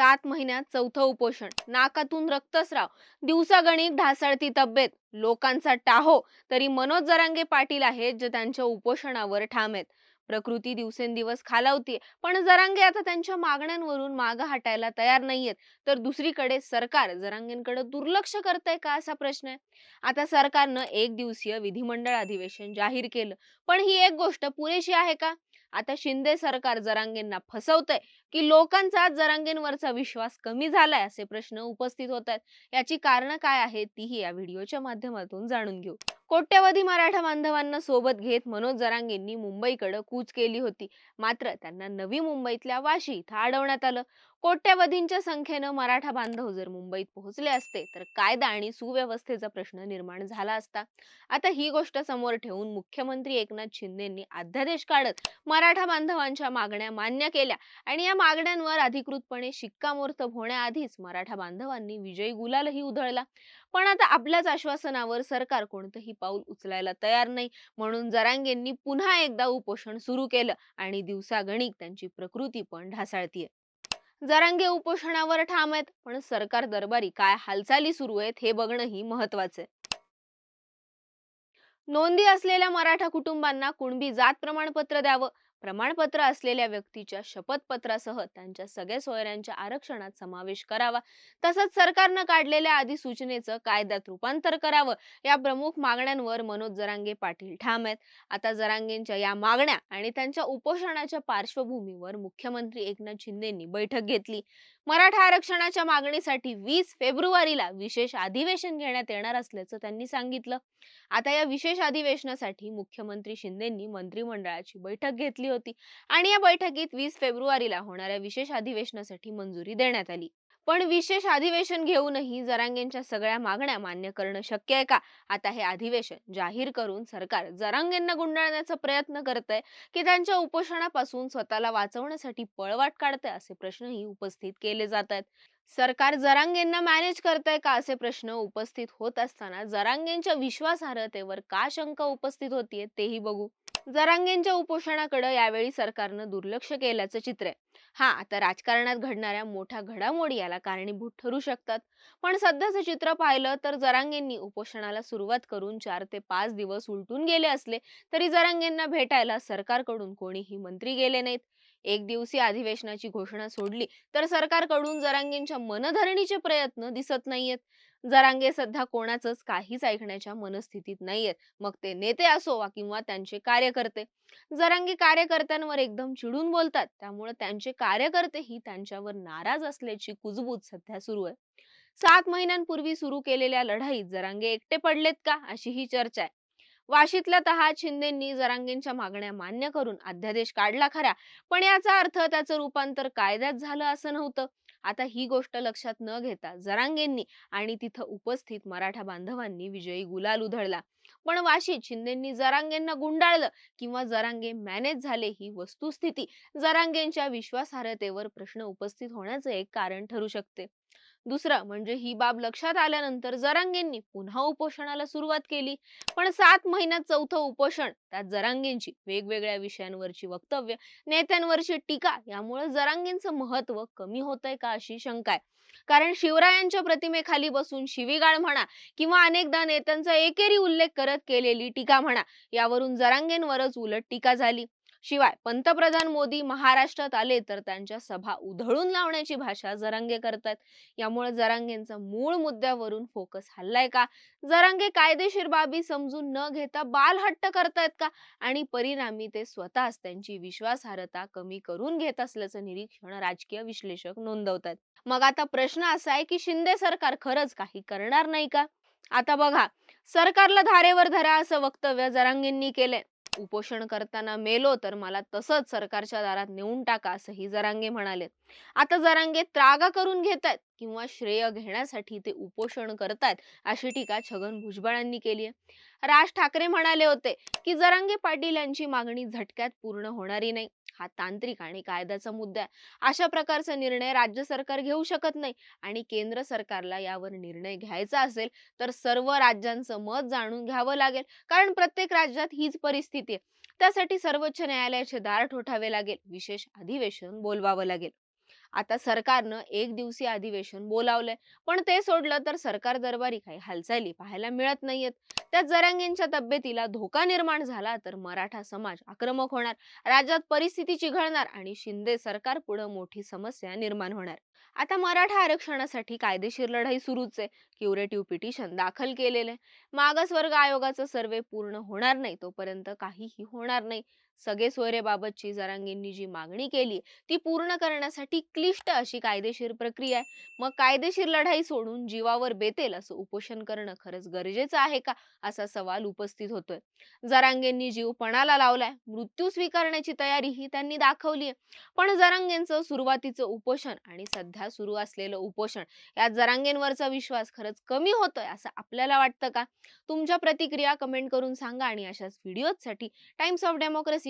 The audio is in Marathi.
सात महिन्यात चौथं उपोषण. नाकातून रक्तस्राव. दिवसागणिक ढासळती तब्येत. लोकांचा टाहो. तरी मनोज जरांगे पाटील आहेत जे त्यांच्या उपोषणावर ठाम आहेत. प्रकृती दिवसेंदिवस खालावतीये. पण जरांगे आता त्यांच्या मागण्यांवरून मागं हटायला तयार नाहीयेत. तर दुसरीकडे सरकार जरांगेंकडे दुर्लक्ष करतंय का असा प्रश्न आहे? आता सरकारनं एक दिवसीय विधिमंडळ अधिवेशन जाहीर केलं. पण ही एक गोष्ट पुरेशी आहे का? आता शिंदे सरकार जरांगेंना फसवतंय की लोकांचा जरांगेंवरचा विश्वास कमी झालाय असे प्रश्न उपस्थित होत आहेत याची कारणं काय आहेत तीही या व्हिडिओच्या माध्यमातून जाणून घेऊ. कोट्यवधी मराठा बांधवांना सोबत घेत मनोज जरांगेंनी मुंबईकडे कूच केली होती. मात्र त्यांना नवी मुंबईतल्या वाशी इथं अडवण्यात आलं. कोट्यवधींच्या संख्येनं मराठा बांधव जर मुंबईत पोहोचले असते तर कायदा आणि सुव्यवस्थेचा प्रश्न निर्माण झाला असता. आता ही गोष्ट समोर ठेवून मुख्यमंत्री एकनाथ शिंदेंनी अध्यादेश काढत मराठा बांधवांच्या मागण्या मान्य केल्या आणि या मागण्यांवर अधिकृतपणे शिक्कामोर्तब होण्याआधीच मराठा बांधवांनी विजयी गुलालही उधळला. पण आता आपल्याच आश्वासनावर सरकार कोणतंही पाऊल उचलायला तयार नाही म्हणून जरांगेंनी पुन्हा एकदा उपोषण सुरू केलं आणि दिवसागणिक त्यांची प्रकृती पण ढासाळतीये. जरांगे उपोषणावर ठाम आहेत पण सरकार दरबारी काय हालचाली सुरू आहेत हे बघणंही महत्वाचं आहे. नोंदी असलेल्या मराठा कुटुंबांना कुणबी जात प्रमाणपत्र द्यावं प्रमाणपत्र असलेल्या व्यक्तीच्या शपथपत्रासह त्यांच्या सगळ्या सोयऱ्यांच्या आरक्षणात समावेश करावा. तसंच सरकारनं काढलेल्या अधिसूचनेचं कायद्यात रूपांतर करावं या प्रमुख मागण्यांवर मनोज जरांगे पाटील ठाम आहेत. आता जरांगेंच्या या मागण्या आणि त्यांच्या उपोषणाच्या पार्श्वभूमीवर मुख्यमंत्री एकनाथ शिंदेंनी बैठक घेतली. मराठा आरक्षणाच्या मागणीसाठी वीस फेब्रुवारीला विशेष अधिवेशन घेण्यात येणार असल्याचं त्यांनी सांगितलं. आता या विशेष अधिवेशनासाठी मुख्यमंत्री शिंदेंनी मंत्रिमंडळाची बैठक घेतली होती आणि या बैठकीत वीस फेब्रुवारीला होणाऱ्या विशेष अधिवेशनासाठी मंजुरी देण्यात आली. पण विशेष अधिवेशन घेऊनही जरांगेंच्या सगळ्या मागण्या मान्य करणं शक्य आहे का? आता हे अधिवेशन जाहीर करून सरकार जरांगेंना गुंडाळण्याचा प्रयत्न करत आहे की त्यांच्या उपोषणापासून स्वतःला वाचवण्यासाठी पळवाट काढतंय असे प्रश्नही उपस्थित केले जात आहेत सरकार जरांगेंना मॅनेज करतंय का असे प्रश्न उपस्थित होत असताना जरांगेंच्या विश्वासार्हतेवर का शंका उपस्थित होतीये तेही बघू. जरांगेंच्या उपोषणाकडे यावेळी सरकारनं दुर्लक्ष केल्याचं चित्र आहे. हा आता राजकारणात घडणाऱ्या मोठ्या घडामोडी याला कारणीभूत ठरू शकतात. पण सध्याचं चित्र पाहिलं तर जरांगेंनी उपोषणाला सुरुवात करून चार ते पाच दिवस उलटून गेले असले तरी जरांगेंना भेटायला सरकारकडून कोणीही मंत्री गेले नाहीत. एक दिवसीय अधिवेशनाची घोषणा सोडली तर सरकारकडून जरांगेंच्या मनधरणीचे प्रयत्न दिसत नाहीयेत. जरांगे सध्या कोणाचंच काहीच ऐकण्याच्या मनस्थितीत नाहीयेत. मग ते नेते असो वा किंवा त्यांचे कार्यकर्ते. जरांगे कार्यकर्त्यांवर एकदम चिडून बोलतात. त्यामुळे त्यांचे कार्यकर्तेही त्यांच्यावर नाराज असल्याची कुजबूज सध्या सुरू आहे. सात महिन्यांपूर्वी सुरू केलेल्या लढाईत जरांगे एकटे पडलेत का? अशी ही चर्चा आहे. वाशीतल्या तहा शिंदेंनी जरांगेंच्या मागण्या मान्य करून अध्यादेश काढला खरा. पण याचा अर्थ त्याचं रूपांतर कायद्यात झालं असं नव्हतं. आता ही गोष्ट लक्षात न घेता जरांगेंनी आणि तिथं उपस्थित मराठा बांधवांनी विजयी गुलाल उधळला. पण वाशीत शिंदेंनी जरांगेंना गुंडाळलं किंवा जरांगे मॅनेज झाले ही वस्तुस्थिती जरांगेंच्या विश्वासार्हतेवर प्रश्न उपस्थित होण्याचं एक कारण ठरू शकते. दुसरं म्हणजे ही बाब लक्षात आल्यानंतर जरांगेंनी पुन्हा उपोषणाला सुरुवात केली. पण सात महिन्यात चौथं उपोषण त्यात जरांगेंची वेगवेगळ्या विषयांवरची वक्तव्य नेत्यांवरची टीका यामुळे जरांगेंचं महत्त्व कमी होतंय का अशी शंका आहे. कारण शिवरायांच्या प्रतिमेखाली बसून शिवीगाळ म्हणा किंवा अनेकदा नेत्यांचा एकेरी उल्लेख करत केलेली टीका म्हणा यावरून जरांगेंवरच उलट टीका झाली. शिवाय पंतप्रधान मोदी महाराष्ट्रात आले तर त्यांच्या सभा उधळून लावण्याची भाषा जरांगे करतात यामुळे जरांगेंचा मूळ मुद्द्यावरून फोकस हल्लाय का? जरांगे कायदेशीर बाबी समजून न घेता बालहट्ट करतायत का? आणि परिणामी ते स्वतःच त्यांची विश्वासार्हता कमी करून घेत असल्याचं निरीक्षण राजकीय विश्लेषक नोंदवतात मग आता प्रश्न असा आहे की शिंदे सरकार खरंच काही करणार नाही का? आता बघा सरकारला धारेवर धरा असं वक्तव्य जरांगेंनी केलंय. उपोषण करताना मेलो तर मला तसंच सरकारच्या दारात नेऊन टाका असंही जरांगे म्हणाले. आता जरांगे त्रागा करून घेत आहेत किंवा श्रेय घेण्यासाठी ते उपोषण करतायत अशी टीका छगन भुजबळांनी केली आहे. राज ठाकरे म्हणाले होते की जरांगे पाटील यांची मागणी झटक्यात पूर्ण होणारी नाही. हा तांत्रिक आणि कायद्याचा मुद्दा आहे. अशा प्रकारचा निर्णय राज्य सरकार घेऊ शकत नाही आणि केंद्र सरकारला यावर निर्णय घ्यायचा असेल तर सर्व राज्यांचं मत जाणून घ्यावं लागेल. कारण प्रत्येक राज्यात हीच परिस्थिती आहे. त्यासाठी सर्वोच्च न्यायालयाचे दार ठोठावे लागेल. विशेष अधिवेशन बोलवावं लागेल. आता सरकारनं एक दिवसीय अधिवेशन बोलावलंय. पण ते सोडलं तर सरकार दरबारी काही हालचाली पाहायला मिळत नाहीयेत. त्यात जरांगेंच्या तब्येतीला धोका निर्माण झाला तर मराठा समाज आक्रमक होणार राज्यात परिस्थिती चिघळणार आणि शिंदे सरकार पुढे मोठी समस्या निर्माण होणार. आता मराठा आरक्षणासाठी कायदेशीर लढाई सुरूच आहे. क्युरेटिव्ह पिटिशन दाखल केलेले मागासवर्ग आयोगाचा सर्वे पूर्ण होणार नाही तोपर्यंत काहीही होणार नाही. सगळे सोयरेबाबतची जरांगेंनी जी मागणी केली ती पूर्ण करण्यासाठी क्लिष्ट अशी कायदेशीर प्रक्रिया आहे. मग कायदेशीर लढाई सोडून जीवावर बेतेल असं उपोषण करणं खरंच गरजेचं आहे का? असा सवाल उपस्थित होतोय. जरांगेंनी जीव पणाला लावलाय मृत्यू स्वीकारण्याची तयारीही त्यांनी दाखवली आहे. पण जरांगेंचं सुरुवातीचं उपोषण आणि सध्या सुरू असलेलं उपोषण यात जरांगेंवरचा विश्वास खरंच कमी होतोय असं आपल्याला वाटतं का? तुमच्या प्रतिक्रिया कमेंट करून सांगा आणि अशाच व्हिडिओसाठी टाइम्स ऑफ डेमोक्रेसी